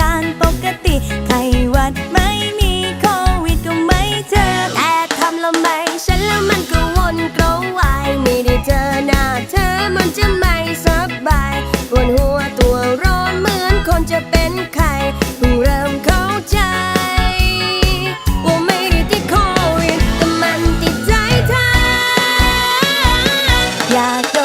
การปกติไข้วัดไม่มีโควิดก็ไม่เจอแต่ทำแล้วไม่ฉันแล้วมันก็วนกระวายไม่ได้เจอหน้าเธอมันจะไม่สบายปวดหัวตัวร้อนเหมือนคนจะเป็นไข้เพิ่เริ่มเข้าใจอยากโด